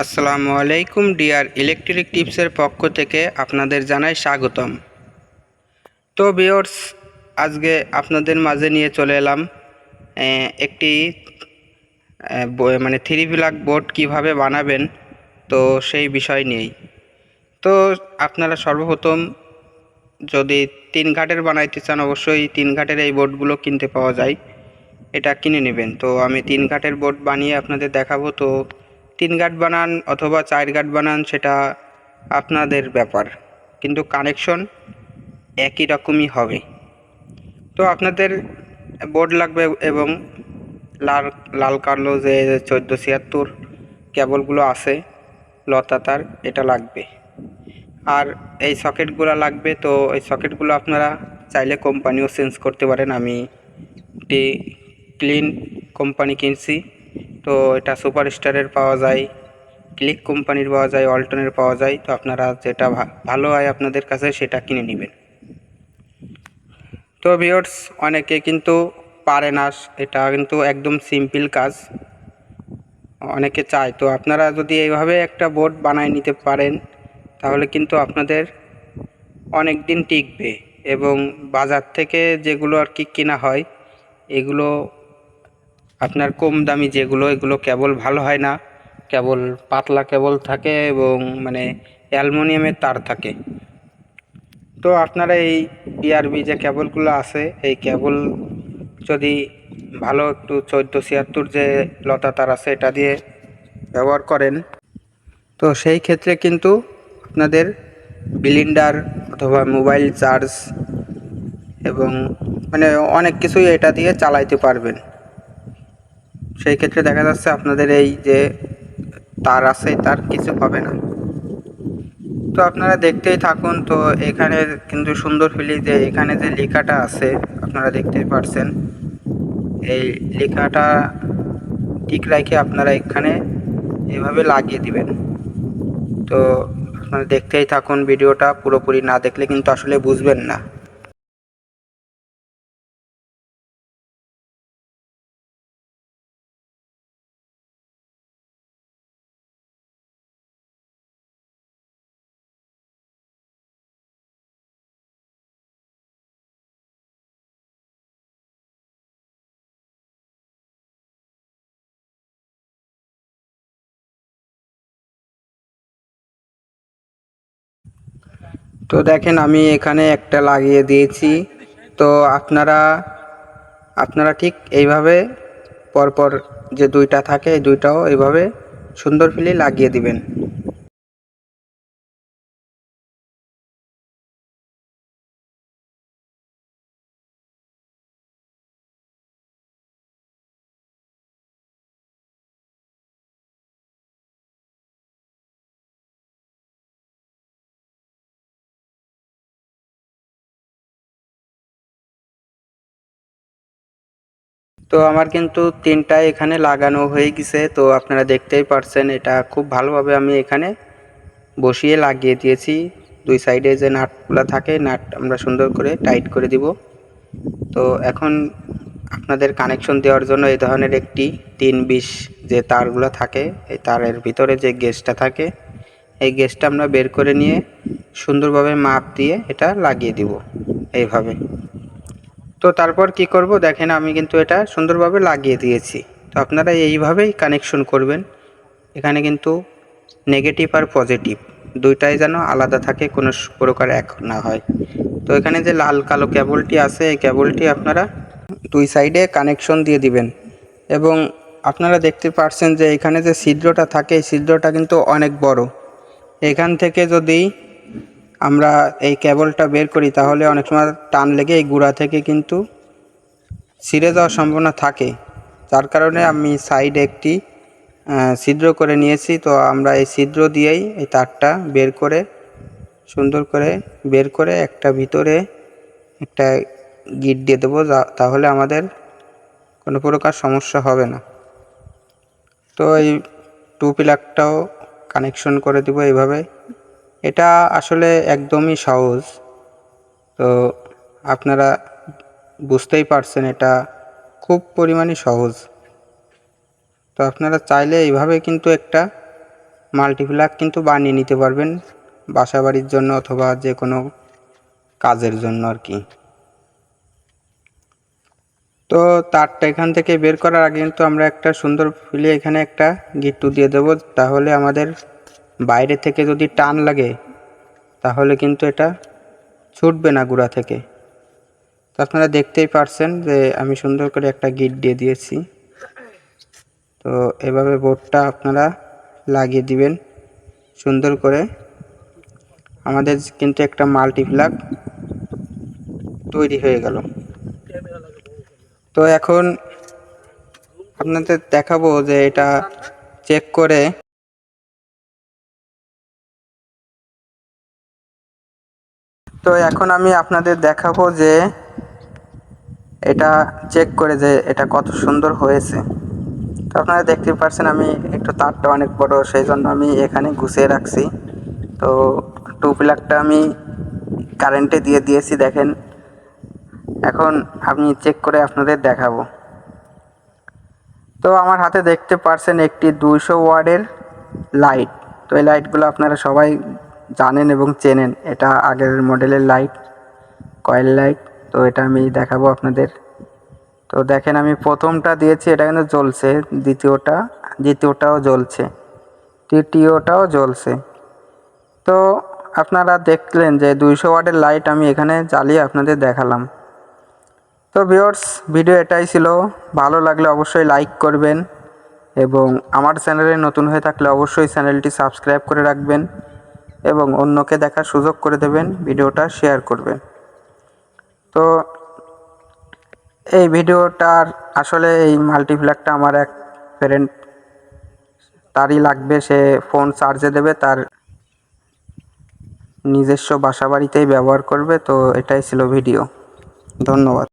আসসালামু আলাইকুম, deer electric টিপসের পক্ষ থেকে আপনাদের জানাই স্বাগতম। তো বিয়র্স আজকে আপনাদের মাঝে নিয়ে চলে এলাম একটি মানে থ্রি ব্লাক বোর্ড কীভাবে বানাবেন, তো সেই বিষয় নিয়েই। তো আপনারা সর্বপ্রথম যদি তিন ঘাটের বানাইতে চান, অবশ্যই তিন ঘাটের এই বোর্ডগুলো কিনতে পাওয়া যায়। এটা কিনে নেবেন। তো আমি তিন ঘাটের বোর্ড বানিয়ে আপনাদের দেখাবো, তো তিন ঘাট বানান অথবা চার ঘাট বানান, সেটা আপনাদের ব্যাপার। কিন্তু কানেকশন একই রকমই হবে। তো আপনাদের বোর্ড লাগবে এবং লাল লাল কালো যে চোদ্দ ছিয়াত্তর কেবলগুলো আছে লতাতার এটা লাগবে। আর এই সকেটগুলো লাগবে, তো এই সকেটগুলো আপনারা চাইলে কোম্পানিও চেঞ্জ করতে পারেন। আমি একটি ক্লিন কোম্পানি কিনছি। তো এটা সুপার স্টারের পাওয়া যায়, ক্লিক কোম্পানির পাওয়া যায়, অল্টনের পাওয়া যায়, তো আপনারা যেটা ভালো হয় আপনাদের কাছে সেটা কিনে নেবেন। তো ভিওর্স অনেকে কিন্তু পারে না, এটা কিন্তু একদম সিম্পল কাজ। অনেকে চায়, তো আপনারা যদি এইভাবে একটা বোর্ড বানায় নিতে পারেন, তাহলে কিন্তু আপনাদের অনেক দিন টিকবে এবং বাজার থেকে যেগুলো আর কি কেনা হয়, এগুলো আপনার কম দামি যেগুলো, এগুলো কেবল ভালো হয় না। কেবল পাতলা কেবল থাকে এবং মানে অ্যালুমিনিয়ামের তার থাকে। তো আপনারা এই বিআরবি যে কেবলগুলো আছে, এই কেবল যদি ভালো একটু চোদ্দ ছিয়াত্তর যে লতা তার আছে, এটা দিয়ে ব্যবহার করেন। তো সেই ক্ষেত্রে কিন্তু আপনাদের বিলিন্ডার অথবা মোবাইল চার্জ এবং মানে অনেক কিছুই এটা দিয়ে চালাইতে পারবেন। সেই ক্ষেত্রে দেখা যাচ্ছে আপনাদের এই যে তার আছে, তার কিছু হবে না। তো আপনারা দেখতেই থাকুন, তো এখানে কিন্তু সুন্দর ফিলি যে এখানে যে লেখাটা আছে, আপনারা দেখতেই পারছেন। এই লেখাটা ঠিক রাখে আপনারা এখানে এভাবে লাগিয়ে দিবেন। তো আপনারা দেখতেই থাকুন, ভিডিওটা পুরোপুরি না দেখলে কিন্তু আসলে বুঝবেন না। তো দেখেন আমি এখানে একটা লাগিয়ে দিয়েছি। তো আপনারা আপনারা ঠিক এইভাবে পরপর যে দুইটা থাকে দুইটাও এইভাবে সুন্দর ফিলি লাগিয়ে দিবেন। তো আমার কিন্তু তিনটায় এখানে লাগানো হয়ে গেছে, তো আপনারা দেখতেই পারছেন এটা খুব ভালোভাবে আমি এখানে বসিয়ে লাগিয়ে দিয়েছি। দুই সাইডে যে নাটগুলো থাকে, নাট আমরা সুন্দর করে টাইট করে দিব। তো এখন আপনাদের কানেকশন দেওয়ার জন্য এই ধরনের একটি তিন বিশ যে তারগুলো থাকে, এই তারের ভিতরে যে গেজটা থাকে, এই গেজটা আমরা বের করে নিয়ে সুন্দরভাবে মাপ দিয়ে এটা লাগিয়ে দিব, এইভাবে। তো তারপর কি করব? দেখেন আমি কিন্তু এটা সুন্দরভাবে লাগিয়ে দিয়েছি। তো আপনারা এইভাবেই কানেকশন করবেন। এখানে কিন্তু নেগেটিভ আর পজিটিভ দুইটাই যেন আলাদা থাকে, কোনো প্রকার এক না হয়। তো এখানে যে লাল কালো কেবলটি আছে, এই কেবলটি আপনারা দুই সাইডে কানেকশন দিয়ে দিবেন। এবং আপনারা দেখতে পাচ্ছেন যে এখানে যে ছিদ্রটা থাকে, এই ছিদ্রটা কিন্তু অনেক বড়। এখান থেকে যদি আমরা এই কেবলটা বের করি, তাহলে অনেক সময় টান লেগে এই গুঁড়া থেকে কিন্তু ছিঁড়ে যাওয়ার সম্ভাবনা থাকে। যার কারণে আমি সাইডে একটি ছিদ্র করে নিয়েছি। তো আমরা এই ছিদ্র দিয়েই এই তারটা বের করে, সুন্দর করে বের করে একটা ভিতরে একটা গিট দিয়ে দেবো তাহলে আমাদের কোনো প্রকার সমস্যা হবে না। তো এই টু পিলারটাও কানেকশন করে দেবো এইভাবে। এটা আসলে একদমই সহজ। তো আপনারা বুঝতেই পারছেন এটা খুব পরিমাণে সহজ। তো আপনারা চাইলে এইভাবে কিন্তু একটা মাল্টিপ্লাগ কিন্তু বানিয়ে নিতে পারবেন বাসাবাড়ির জন্য অথবা যে কোনো কাজের জন্য আর কি তো তারটা এখান থেকে বের করার আগে কিন্তু আমরা একটা সুন্দর ফুলে এখানে একটা গিট্টু দিয়ে দেবো। তাহলে আমাদের বাইরে থেকে যদি টান লাগে, তাহলে কিন্তু এটা ছুটবে না গুঁড়া থেকে। তো আপনারা দেখতেই পারছেন যে আমি সুন্দর করে একটা গিট দিয়ে দিয়েছি। তো এভাবে বোর্ডটা আপনারা লাগিয়ে দিবেন সুন্দর করে। আমাদের কিন্তু একটা মাল্টিপ্লাগ তৈরি হয়ে গেল। তো এখন আপনাদের দেখাবো যে এটা চেক করে তো এখন আমি আপনাদের দেখাবো যে এটা চেক করে যে এটা কত সুন্দর হয়েছে। তো আপনারা দেখতে পাচ্ছেন আমি একটু তারটা অনেক বড় সেই জন্য আমি এখানে গুছিয়ে রাখছি। তো টু প্লাগটা আমি কারেন্টে দিয়ে দিয়েছি, দেখেন। এখন আমি চেক করে আপনাদের দেখাবো। তো আমার হাতে দেখতে পারছেন একটি দুইশো ওয়ার্ডের লাইট তো এই লাইটগুলো আপনারা সবাই জানেন এবং চেনেন। এটা আগের মডেলের লাইট কয়েল লাইট তো এটা আমি দেখাবো আপনাদের। তো দেখেন, আমি প্রথমটা দিয়েছি, এটা কিন্তু জ্বলছে। দ্বিতীয়টা, দ্বিতীয়টাও জ্বলছে। তৃতীয়টাও জ্বলছে। তো আপনারা দেখলেন যে দুইশো ওয়াটের লাইট আমি এখানে জ্বালিয়ে আপনাদের দেখালাম। তো ভিওর্স ভিডিও এটাই ছিল। ভালো লাগলে অবশ্যই লাইক করবেন এবং আমার চ্যানেলে নতুন হয়ে থাকলে অবশ্যই চ্যানেলটি সাবস্ক্রাইব করে রাখবেন। এবং অন্যকে দেখার সুযোগ করে দেবেন, ভিডিওটা শেয়ার করবেন। তো এই ভিডিওটার আসলে এই মাল্টিপ্লাগটা আমার এক ফ্রেন্ড তারই লাগবে, সে ফোন চার্জে দেবে, তার নিজস্ব বাসা বাড়িতেই ব্যবহার করবে, তো এটাই ছিল ভিডিও ধন্যবাদ।